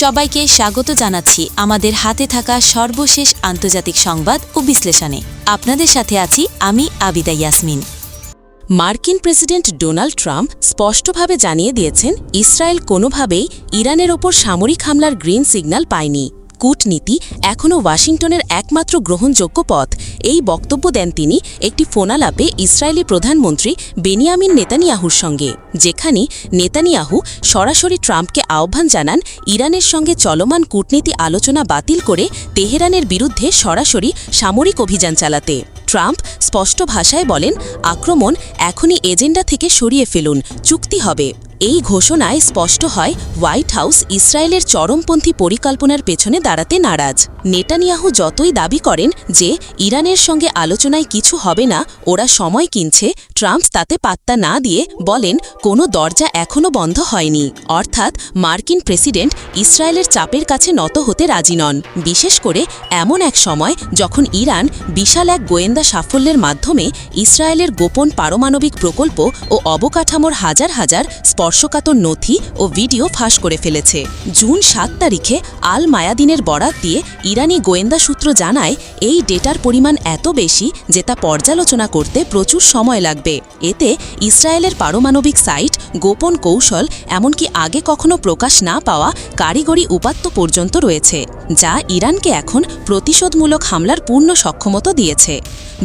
সবাইকে স্বাগত জানাচ্ছি আমাদের হাতে থাকা সর্বশেষ আন্তর্জাতিক সংবাদ ও বিশ্লেষণে। আপনাদের সাথে আছি আমি আবিদা ইয়াসমিন। মার্কিন প্রেসিডেন্ট ডোনাল্ড ট্রাম্প স্পষ্টভাবে জানিয়ে দিয়েছেন, ইসরায়েল কোনোভাবেই ইরানের ওপর সামরিক হামলার গ্রিন সিগন্যাল পায়নি। কূটনীতি এখনও ওয়াশিংটনের একমাত্র গ্রহণযোগ্য পথ। এই বক্তব্য দেন তিনি একটি ফোনালাপে ইসরায়েলি প্রধানমন্ত্রী বেনিয়ামিন নেতানিয়াহুর সঙ্গে, যেখানে নেতানিয়াহু সরাসরি ট্রাম্পকে আহ্বান জানান ইরানের সঙ্গে চলমান কূটনীতি আলোচনা বাতিল করে তেহরানের বিরুদ্ধে সরাসরি সামরিক অভিযান চালাতে। ট্রাম্প স্পষ্ট ভাষায় বলেন, আক্রমণ এখনই এজেন্ডা থেকে সরিয়ে ফেলুন, চুক্তি হবে। এই ঘোষণায় স্পষ্ট হয়, হোয়াইট হাউস ইসরায়েলের চরমপন্থী পরিকল্পনার পেছনে দাঁড়াতে নারাজ। নেটানিয়াহু যতই দাবি করেন যে ইরানের সঙ্গে আলোচনায় কিছু হবে না, ওরা সময় কিনছে, ট্রাম্প তাতে পাত্তা না দিয়ে বলেন, কোনো দরজা এখনও বন্ধ হয়নি। অর্থাৎ মার্কিন প্রেসিডেন্ট ইসরায়েলের চাপের কাছে নত হতে রাজি নন। বিশেষ করে এমন এক সময় যখন ইরান বিশাল এক গোয়েন্দা সাফল্যের মাধ্যমে ইসরায়েলের গোপন পারমাণবিক প্রকল্প ও অবকাঠামোর হাজার হাজার স্পর্শকাতর নথি ও ভিডিও ফাঁস করে ফেলেছে। জুন সাত তারিখে আল মায়াদিনের বরাত দিয়ে ইরানি গোয়েন্দা সূত্র জানায়, এই ডেটার পরিমাণ এত বেশি যে তা পর্যালোচনা করতে প্রচুর সময় লাগবে। এতে ইসরায়েলের পারমাণবিক সাইট, গোপন কৌশল, এমনকি আগে কখনো প্রকাশ না পাওয়া কারিগরি উপাত্ত পর্যন্ত রয়েছে, যা ইরানকে এখন প্রতিশোধমূলক হামলার পূর্ণ সক্ষমতা দিয়েছে।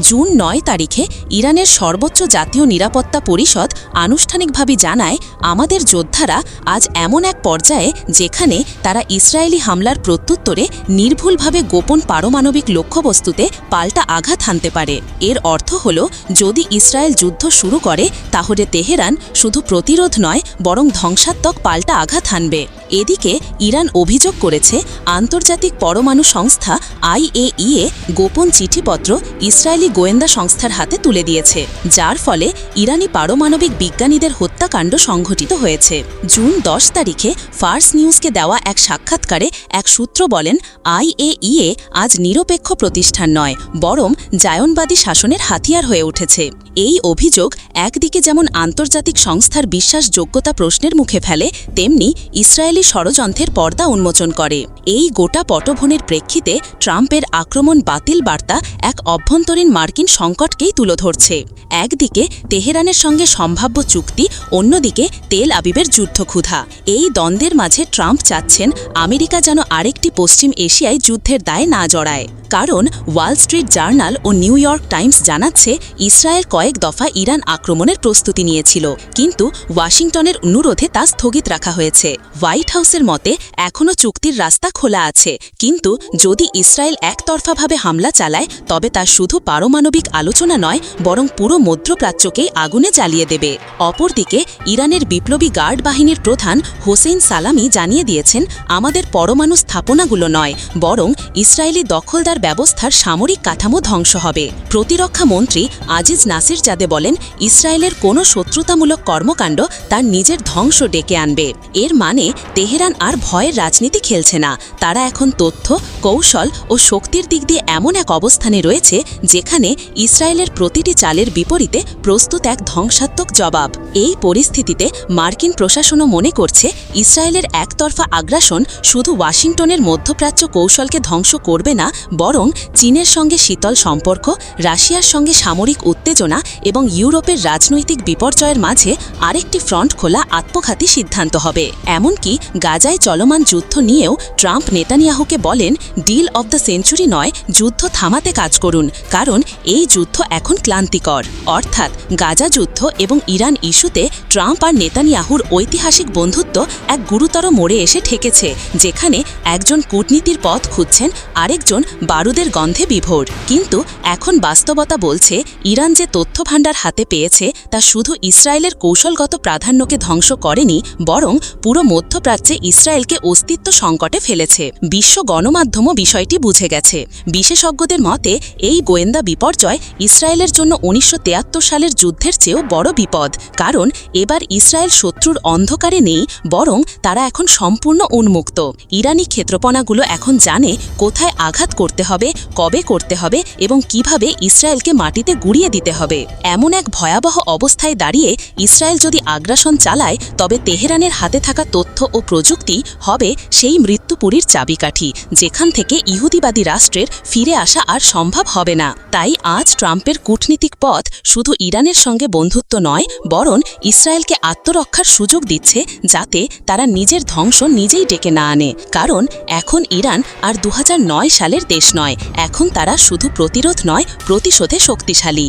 জুন নয় তারিখে ইরানের সর্বোচ্চ জাতীয় নিরাপত্তা পরিষদ আনুষ্ঠানিকভাবে জানায়, আমাদের যোদ্ধারা আজ এমন এক পর্যায়ে যেখানে তারা ইসরায়েলি হামলার প্রত্যুত্তরে নির্ভুলভাবে গোপন পারমাণবিক লক্ষ্যবস্তুতে পাল্টা আঘাত হানতে পারে। এর অর্থ হল, যদি ইসরায়েল যুদ্ধ শুরু করে, তাহলে তেহরান শুধু প্রতিরোধ নয়, বরং ধ্বংসাত্মক পাল্টা আঘাত হানবে। এদিকে ইরান অভিযোগ করেছে আন্তর্জাতিক পরমাণু সংস্থা আইএইএ গোপন চিঠিপত্র ইসরায়েলি গোয়েন্দা সংস্থার হাতে তুলে দিয়েছে, যার ফলে ইরানি পারমাণবিক বিজ্ঞানীদের হত্যাকাণ্ড সংঘটিত হয়েছে। জুন দশ তারিখে ফার্স নিউজকে দেওয়া এক সাক্ষাৎকারে এক সূত্র বলেন, আইএইএ আজ নিরপেক্ষ প্রতিষ্ঠান নয়, বরং জায়নবাদী শাসনের হাতিয়ার হয়ে উঠেছে। এই অভিযোগ একদিকে যেমন আন্তর্জাতিক সংস্থার বিশ্বাসযোগ্যতা প্রশ্নের মুখে ফেলে, তেমনি ইসরায়েলি ষড়যন্ত্রের পর্দা উন্মোচন করে। এই গোটা পটভনের প্রেক্ষিতে ট্রাম্পের আক্রমণ বাতিল বার্তা এক অভ্যন্তরীণ মার্কিন সংকটকেই তুলে ধরছে। একদিকে তেহরানের সঙ্গে সম্ভাব্য চুক্তি, অন্যদিকে তেল আবিবের যুদ্ধক্ষুধা। এই দ্বন্দ্বের মাঝে ট্রাম্প চাচ্ছেন আমেরিকা যেন আরেকটি পশ্চিম এশিয়ায় যুদ্ধের দায়ে না জড়ায়। কারণ ওয়াল স্ট্রিট জার্নাল ও নিউ ইয়র্ক টাইমস জানাচ্ছে, ইসরায়েল কয়েক দফা ইরান আক্রমণের প্রস্তুতি নিয়েছিল। কিন্তু ওয়াশিংটনের অনুরোধে তা স্থগিত রাখা হয়েছে। হোয়াইট হাউসের মতে, এখনও চুক্তির রাস্তা খোলা আছে। কিন্তু যদি ইসরায়েল একতরফাভাবে হামলা চালায়, তবে তা শুধু পারমাণবিক আলোচনা নয়, বরং পুরো মধ্যপ্রাচ্যকেই আগুনে জ্বালিয়ে দেবে। অপরদিকে, ইরানের বিপ্লবী গার্ড বাহিনীর প্রধান হোসেন সালামি জানিয়ে দিয়েছেন, আমাদের পরমাণু স্থাপনাগুলো নয়, বরং ইসরায়েলি দখলদার ব্যবস্থার সামরিক কাঠামো ধ্বংস হবে। প্রতিরক্ষা মন্ত্রী আজিজ নাসির জাদে বলেন, ইসরায়েলের কোনো শত্রুতামূলক কর্মকাণ্ড তার নিজের ধ্বংস ডেকে আনবে। এর মানে তেহরান আর ভয়ের রাজনীতি খেলছে না। তারা এখন তথ্য, কৌশল ও শক্তির দিক দিয়ে এমন এক অবস্থানে রয়েছে যেখানে ইসরায়েলের প্রতিটি চালের বিপরীতে প্রস্তুত এক ধ্বংসাত্মক জবাব। এই পরিস্থিতিতে মার্কিন প্রশাসনও মনে করছে ইসরায়েলের একতরফা আগ্রাসন শুধু ওয়াশিংটনের মধ্যপ্রাচ্য কৌশলকে ধ্বংস করবে না, বরং চীনের সঙ্গে শীতল সম্পর্ক, রাশিয়ার সঙ্গে সামরিক উত্তেজনা এবং ইউরোপের রাজনৈতিক বিপর্যয়ের মাঝে আরেকটি ফ্রন্ট খোলা আত্মঘাতী সিদ্ধান্ত হবে। এমনকি গাজায় চলমান যুদ্ধ নিয়েও ট্রাম্প নেতানিয়াহুকে বলেন, ডিল অব দ্য সেঞ্চুরি নয়, যুদ্ধ থামাতে কাজ করুন, কারণ এই যুদ্ধ এখন ক্লান্তিকর। অর্থাৎ গাজা যুদ্ধ এবং ইরান ইস্যুতে ট্রাম্প আর নেতানিয়াহুর ঐতিহাসিক বন্ধুত্ব এক গুরুতর মোড়ে এসে ঠেকেছে, যেখানে একজন কূটনীতির পথ খুঁজছেন, আরেকজন বারুদের গন্ধে বিভোর। কিন্তু এখন বাস্তবতা বলছে, ইরান যে তথ্য ভাণ্ডার হাতে পেয়েছে, তা শুধু ইসরায়েলের কৌশলগত প্রাধান্যকে ধ্বংস করেনি, বরং পুরো মধ্যপ্রাচ্যে ইসরায়েলকে অস্তিত্ব সংকটে ফেলেছে। বিশ্ব গণমাধ্যমও বিষয়টি বুঝে গেছে। বিশেষজ্ঞদের মতে, এই গোয়েন্দা বিপর্যয় ইসরায়েলের জন্য উনিশশো সালের যুদ্ধের চেয়েও বড় বিপদ। কারণ, এবার ইসরায়েল শত্রুর অন্ধকারে নেই, বরং তারা এখন সম্পূর্ণ উন্মুক্ত। ইরানি ক্ষেত্রপণাগুলো এখন জানে কোথায় আঘাত করতে হবে, কবে করতে হবে এবং কীভাবে ইসরায়েলকে মাটিতে গুড়িয়ে দিতে হবে। এমন এক ভয়াবহ অবস্থায় দাঁড়িয়ে ইসরায়েল যদি আগ্রাসন চালায়, তবে তেহরানের হাতে থাকা তথ্য ও প্রযুক্তি হবে সেই মৃত্যুপুরীর চাবিকাঠি, যেখান থেকে ইহুদিবাদী রাষ্ট্রের ফিরে আসা আর সম্ভব হবে না। তাই আজ ট্রাম্পের কূটনীতিক পথ শুধু ইরানের সঙ্গে বন্ধুত্ব নয়, বরং ইসরায়েলকে আত্মরক্ষার সুযোগ দিচ্ছে যাতে তারা নিজের ধ্বংস নিজেই ডেকে না আনে। কারণ এখন ইরান আর দু হাজার নয় সালের দেশ নয়, এখন তারা শুধু প্রতিরোধ নয়, প্রতিশোধে শক্তিশালী।